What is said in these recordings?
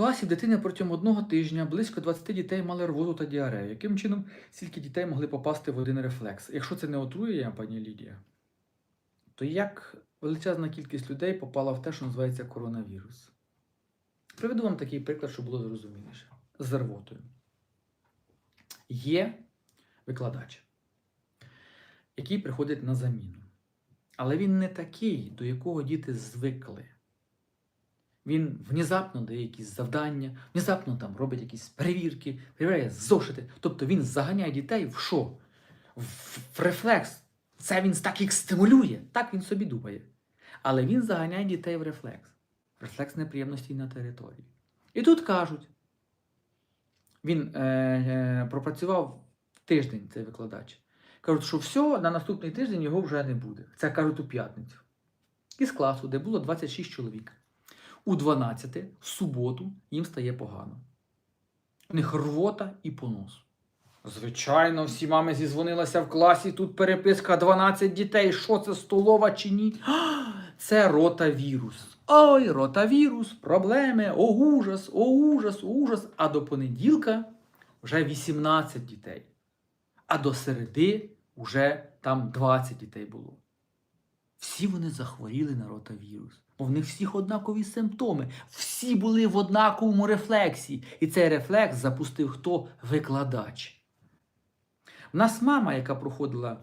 класі дитини протягом одного тижня близько 20 дітей мали рвоту та діарею. Яким чином стільки дітей могли попасти в один рефлекс? Якщо це не отрує, пані Лідія, то як величезна кількість людей попала в те, що називається коронавірус? Приведу вам такий приклад, щоб було зрозуміліше. З рвотою. Є викладач, який приходить на заміну. Але він не такий, до якого діти звикли. Він внезапно дає якісь завдання, внезапно там робить якісь перевірки, перевіряє зошити. Тобто він заганяє дітей в що? В, рефлекс. Це він так їх стимулює, так він собі думає. Але він заганяє дітей в рефлекс. Рефлекс неприємностей на території. І тут кажуть, він е, е, пропрацював тиждень, цей викладач. Кажуть, що все, на наступний тиждень його вже не буде. Це кажуть у п'ятницю. Із класу, де було 26 чоловік. У 12 в суботу їм стає погано. У них рвота і понос. Звичайно, всі мами зізвонилися в класі, тут переписка 12 дітей. Що це столова чи ні? Це ротавірус. Ой, ротавірус, проблеми, о ужас, о ужас, о ужас. А до понеділка вже 18 дітей. А до середи вже там 20 дітей було. Всі вони захворіли на ротавірус, бо в них всіх однакові симптоми. Всі були в однаковому рефлексі. І цей рефлекс запустив хто? Викладач. В нас мама, яка проходила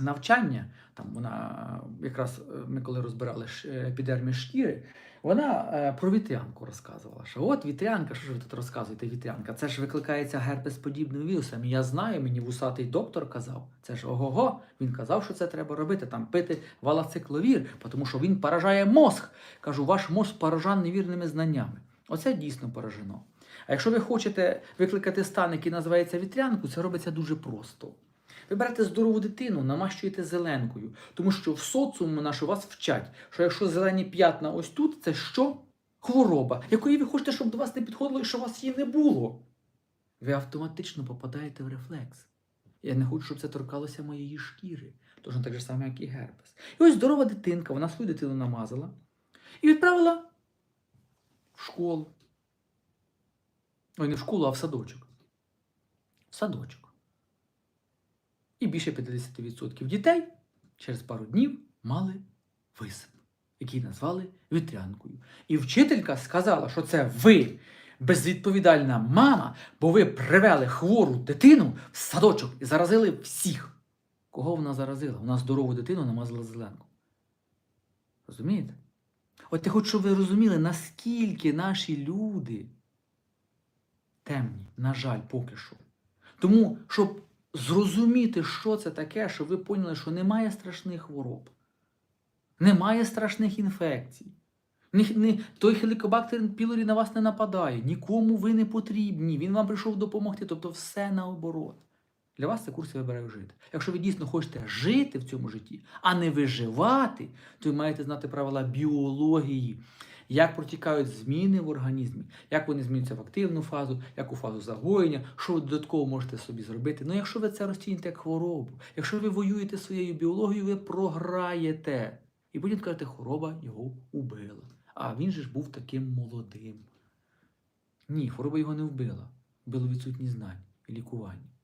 навчання, там вона якраз е, ми коли розбирали е, шкіри, вона е, про вітрянку розказувала. Що от вітрянка, що ж ви тут розказуєте? Вітрянка? Це ж викликається герпес-подібним вірусом. Я знаю, мені вусатий доктор казав. Це ж ого-го. Він казав, що це треба робити, там пити валацикловір, тому що він поражає мозг. Кажу, ваш мозг поражаний невірними знаннями. Оце дійсно поражено. А якщо ви хочете викликати стан, який називається вітрянку, це робиться дуже просто. Ви берете здорову дитину, намащуєте зеленкою, тому що в соціуму наш вас вчать, що якщо зелені п'ятна ось тут, це що? Хвороба, якої ви хочете, щоб до вас не підходило і щоб у вас її не було. Ви автоматично попадаєте в рефлекс. Я не хочу, щоб це торкалося моєї шкіри, точно так же саме, як і герпес. І ось здорова дитинка, вона свою дитину намазала і відправила в школу. Ой, не в школу, а в садочок. В садочок. І більше 50% дітей через пару днів мали висип, який назвали вітрянкою. І вчителька сказала, що це ви, безвідповідальна мама, бо ви привели хвору дитину в садочок і заразили всіх. Кого вона заразила? Вона здорову дитину намазала зеленку. Розумієте? От я хочу, щоб ви розуміли, наскільки наші люди темні, на жаль, поки що. Тому, щоб зрозуміти, що це таке, щоб ви поняли, що немає страшних хвороб, немає страшних інфекцій. Не, не, той хелікобактер пілорі на вас не нападає, нікому ви не потрібні, він вам прийшов допомогти, тобто все наоборот. Для вас це курс «Я вибираю жити. Якщо ви дійсно хочете жити в цьому житті, а не виживати, то ви маєте знати правила біології, як протікають зміни в організмі, як вони змінюються в активну фазу, як у фазу загоєння, що ви додатково можете собі зробити. Ну, якщо ви це розцінюєте як хворобу, якщо ви воюєте своєю біологією, ви програєте. І потім кажете, хвороба його убила. А він же ж був таким молодим. Ні, хвороба його не вбила. Вбило відсутність знань і лікування.